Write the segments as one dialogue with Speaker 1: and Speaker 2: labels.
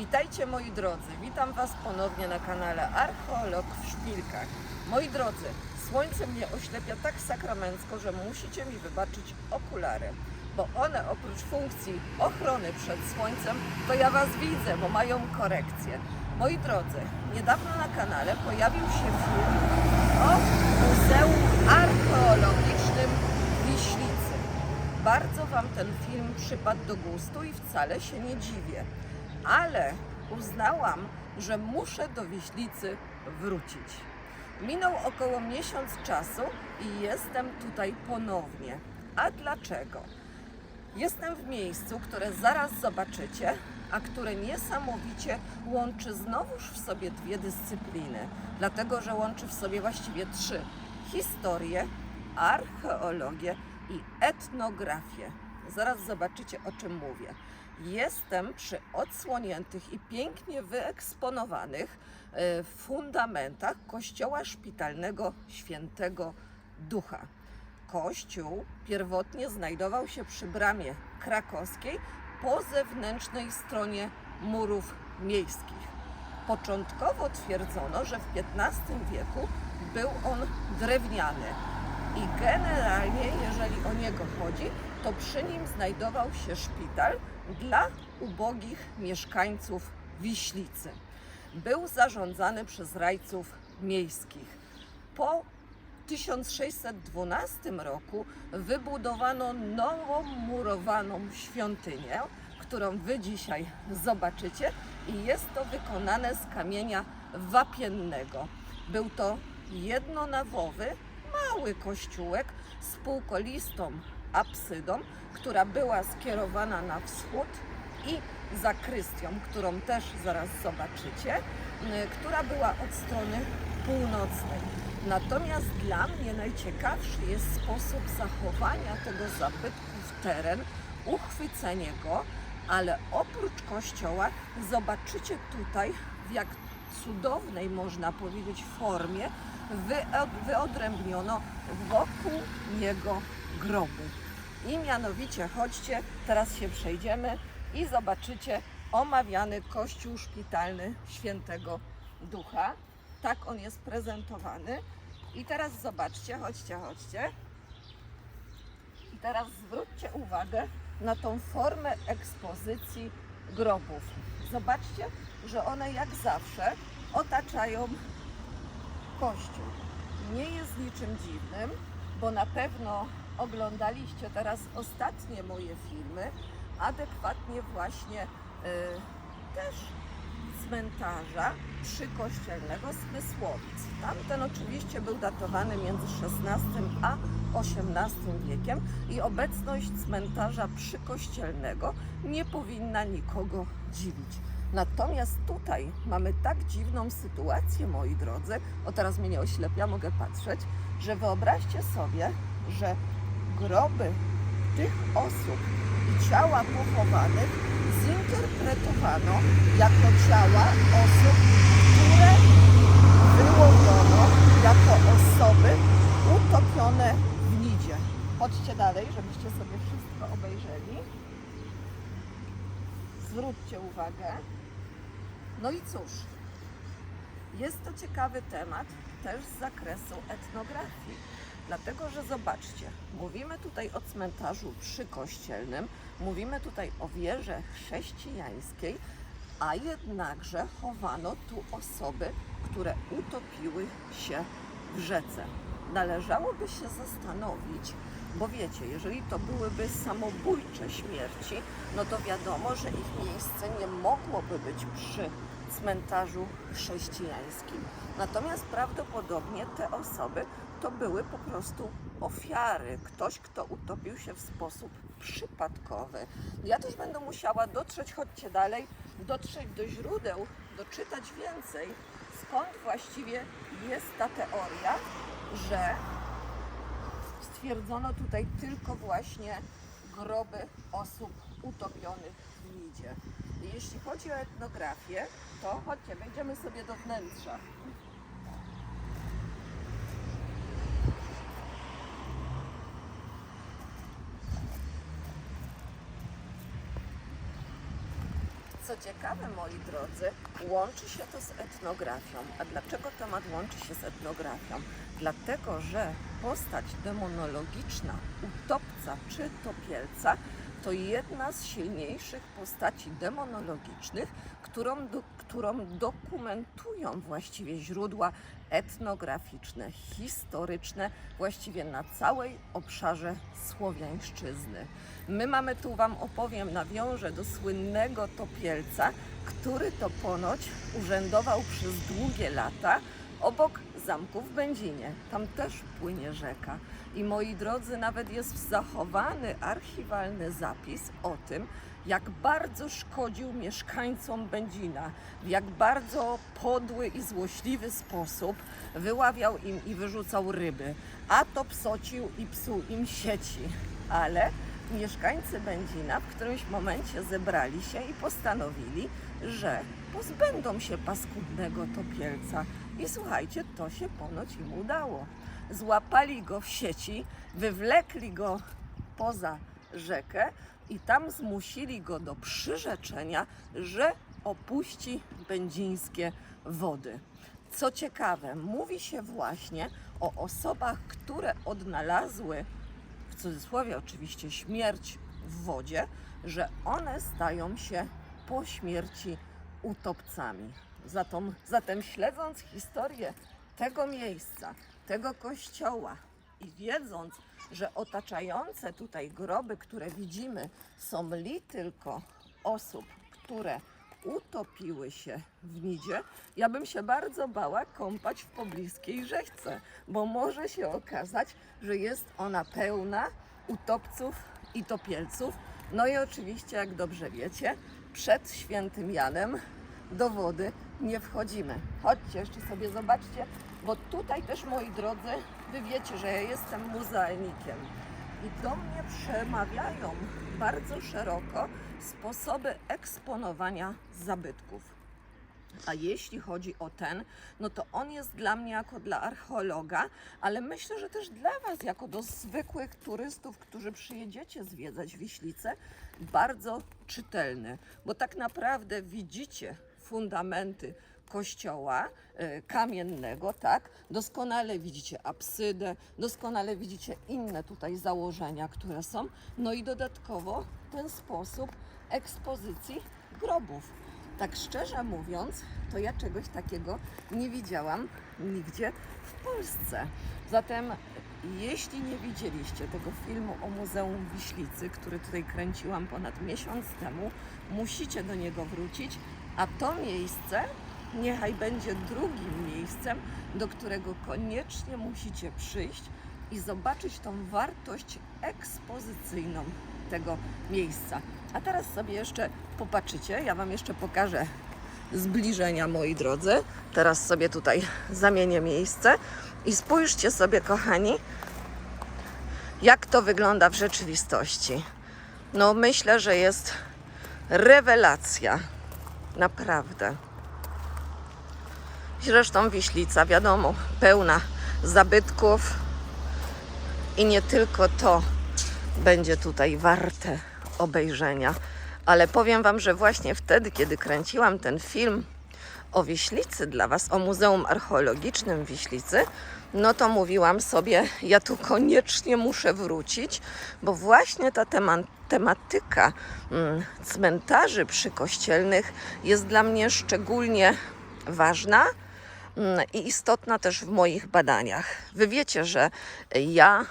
Speaker 1: Witajcie moi drodzy, witam Was ponownie na kanale Archeolog w Szpilkach. Moi drodzy, słońce mnie oślepia tak sakramencko, że musicie mi wybaczyć okulary, bo one oprócz funkcji ochrony przed słońcem, to ja Was widzę, bo mają korekcję. Moi drodzy, niedawno na kanale pojawił się film o Muzeum Archeologicznym Wiślicy. Bardzo Wam ten film przypadł do gustu i wcale się nie dziwię, ale uznałam, że muszę do Wiślicy wrócić. Minął około miesiąc czasu i jestem tutaj ponownie. A dlaczego? Jestem w miejscu, które zaraz zobaczycie, a które niesamowicie łączy znowuż w sobie dwie dyscypliny, dlatego że łączy w sobie właściwie trzy: historię, archeologię i etnografię. Zaraz zobaczycie, o czym mówię. Jestem przy odsłoniętych i pięknie wyeksponowanych e, fundamentach kościoła szpitalnego Świętego Ducha. Kościół pierwotnie znajdował się przy bramie krakowskiej po zewnętrznej stronie murów miejskich. Początkowo twierdzono, że w XV wieku był on drewniany i generalnie, jeżeli o niego chodzi, to przy nim znajdował się szpital dla ubogich mieszkańców Wiślicy. Był zarządzany przez rajców miejskich. Po 1612 roku wybudowano nową murowaną świątynię, którą Wy dzisiaj zobaczycie i jest to wykonane z kamienia wapiennego. Był to jednonawowy, mały kościółek z półkolistą absydą, która była skierowana na wschód i zakrystią, którą też zaraz zobaczycie, która była od strony północnej. Natomiast dla mnie najciekawszy jest sposób zachowania tego zabytku w teren, uchwycenie go, ale oprócz kościoła zobaczycie tutaj w jak cudownej, można powiedzieć, formie wyod- wyodrębniono wokół niego groby. I mianowicie chodźcie, teraz się przejdziemy i zobaczycie omawiany kościół szpitalny Świętego Ducha. Tak on jest prezentowany. I teraz zobaczcie, chodźcie, chodźcie. I teraz zwróćcie uwagę na tą formę ekspozycji grobów. Zobaczcie, że one jak zawsze otaczają kościół. Nie jest niczym dziwnym, bo na pewno oglądaliście teraz ostatnie moje filmy, adekwatnie właśnie y, też cmentarza przykościelnego Smysłowic. Tamten oczywiście był datowany między XVI a XVIII wiekiem i obecność cmentarza przykościelnego nie powinna nikogo dziwić. Natomiast tutaj mamy tak dziwną sytuację, moi drodzy, o teraz mnie nie oślepia, mogę patrzeć, że wyobraźcie sobie, że groby tych osób i ciała pochowanych zinterpretowano jako ciała osób, które wyłowiono jako osoby utopione w nidzie. Chodźcie dalej, żebyście sobie wszystko obejrzeli. Zwróćcie uwagę. No i cóż, jest to ciekawy temat też z zakresu etnografii. Dlatego, że zobaczcie, mówimy tutaj o cmentarzu przykościelnym, mówimy tutaj o wierze chrześcijańskiej, a jednakże chowano tu osoby, które utopiły się w rzece. Należałoby się zastanowić, bo wiecie, jeżeli to byłyby samobójcze śmierci, no to wiadomo, że ich miejsce nie mogłoby być przy cmentarzu chrześcijańskim. Natomiast prawdopodobnie te osoby to były po prostu ofiary. Ktoś, kto utopił się w sposób przypadkowy. Ja też będę musiała dotrzeć, chodźcie dalej, dotrzeć do źródeł, doczytać więcej, skąd właściwie jest ta teoria, że stwierdzono tutaj tylko właśnie groby osób utopionych w Nidzie. Jeśli chodzi o etnografię, to chodźcie, wejdziemy sobie do wnętrza. Co ciekawe, moi drodzy, łączy się to z etnografią. A dlaczego temat łączy się z etnografią? Dlatego, że postać demonologiczna utopca czy topielca to jedna z silniejszych postaci demonologicznych, którą, którą dokumentują właściwie źródła etnograficzne, historyczne, właściwie na całej obszarze Słowiańszczyzny. My mamy tu Wam opowiem, nawiążę do słynnego topielca, który to ponoć urzędował przez długie lata obok zamku w Będzinie. Tam też płynie rzeka. I moi drodzy, nawet jest zachowany archiwalny zapis o tym, jak bardzo szkodził mieszkańcom Będzina, w jak bardzo podły i złośliwy sposób wyławiał im i wyrzucał ryby, a to psocił i psuł im sieci. Ale mieszkańcy Będzina w którymś momencie zebrali się i postanowili, że pozbędą się paskudnego topielca. I słuchajcie, to się ponoć im udało. Złapali go w sieci, wywlekli go poza rzekę i tam zmusili go do przyrzeczenia, że opuści będzińskie wody. Co ciekawe, mówi się właśnie o osobach, które odnalazły, w cudzysłowie oczywiście, śmierć w wodzie, że one stają się po śmierci utopcami. Zatem, zatem śledząc historię tego miejsca, tego kościoła i wiedząc, że otaczające tutaj groby, które widzimy, są li tylko osób, które utopiły się w Nidzie, ja bym się bardzo bała kąpać w pobliskiej rzece, bo może się okazać, że jest ona pełna utopców i topielców. No i oczywiście, jak dobrze wiecie, przed świętym Janem do wody nie wchodzimy. Chodźcie jeszcze sobie zobaczcie, bo tutaj też moi drodzy, wy wiecie, że ja jestem muzealnikiem i do mnie przemawiają bardzo szeroko sposoby eksponowania zabytków. A jeśli chodzi o ten, no to on jest dla mnie jako dla archeologa, ale myślę, że też dla Was, jako do zwykłych turystów, którzy przyjedziecie zwiedzać Wiślicę, bardzo czytelny, bo tak naprawdę widzicie fundamenty kościoła e, kamiennego, tak? Doskonale widzicie absydę, doskonale widzicie inne tutaj założenia, które są. No i dodatkowo ten sposób ekspozycji grobów. Tak szczerze mówiąc, to ja czegoś takiego nie widziałam nigdzie w Polsce. Zatem, jeśli nie widzieliście tego filmu o Muzeum Wiślicy, który tutaj kręciłam ponad miesiąc temu, musicie do niego wrócić, a to miejsce niechaj będzie drugim miejscem, do którego koniecznie musicie przyjść i zobaczyć tą wartość ekspozycyjną tego miejsca. A teraz sobie jeszcze popatrzycie, ja Wam jeszcze pokażę zbliżenia, moi drodzy. Teraz sobie tutaj zamienię miejsce i spójrzcie sobie, kochani, jak to wygląda w rzeczywistości. No, myślę, że jest rewelacja. Naprawdę. Zresztą Wiślica, wiadomo, pełna zabytków i nie tylko to będzie tutaj warte obejrzenia. Ale powiem Wam, że właśnie wtedy, kiedy kręciłam ten film o Wiślicy dla Was, o Muzeum Archeologicznym Wiślicy, no to mówiłam sobie, ja tu koniecznie muszę wrócić, bo właśnie ta tema tematyka mm, cmentarzy przykościelnych jest dla mnie szczególnie ważna mm, i istotna też w moich badaniach. Wy wiecie, że ja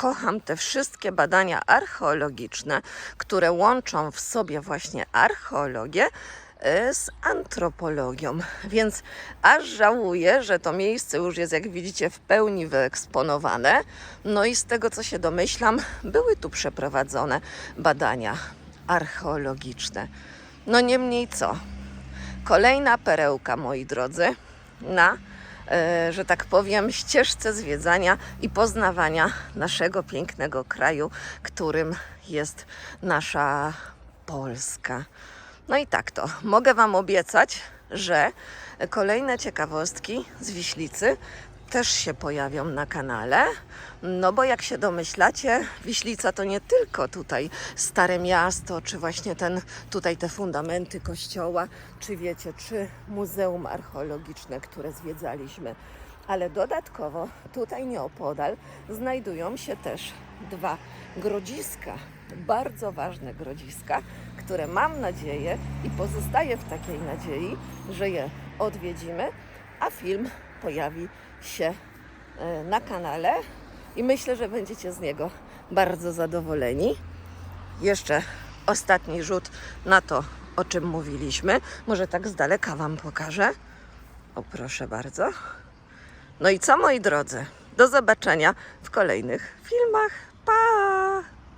Speaker 1: kocham te wszystkie badania archeologiczne, które łączą w sobie właśnie archeologię e, z antropologią. Więc aż żałuję, że to miejsce już jest, jak widzicie, w pełni wyeksponowane. No i z tego, co się domyślam, były tu przeprowadzone badania archeologiczne. No niemniej co? Kolejna perełka, moi drodzy, na że tak powiem, ścieżce zwiedzania i poznawania naszego pięknego kraju, którym jest nasza Polska. No i tak to. Mogę Wam obiecać, że kolejne ciekawostki z Wiślicy też się pojawią na kanale. No bo jak się domyślacie, Wiślica to nie tylko tutaj Stare Miasto, czy właśnie ten, tutaj te fundamenty kościoła, czy wiecie, czy Muzeum Archeologiczne, które zwiedzaliśmy. Ale dodatkowo tutaj nieopodal znajdują się też dwa grodziska, bardzo ważne grodziska, które mam nadzieję i pozostaję w takiej nadziei, że je odwiedzimy, a film pojawi się e, na kanale i myślę, że będziecie z niego bardzo zadowoleni. Jeszcze ostatni rzut na to, o czym mówiliśmy. Może tak z daleka Wam pokażę. O, proszę bardzo. No i co, moi drodzy? Do zobaczenia w kolejnych filmach. Pa!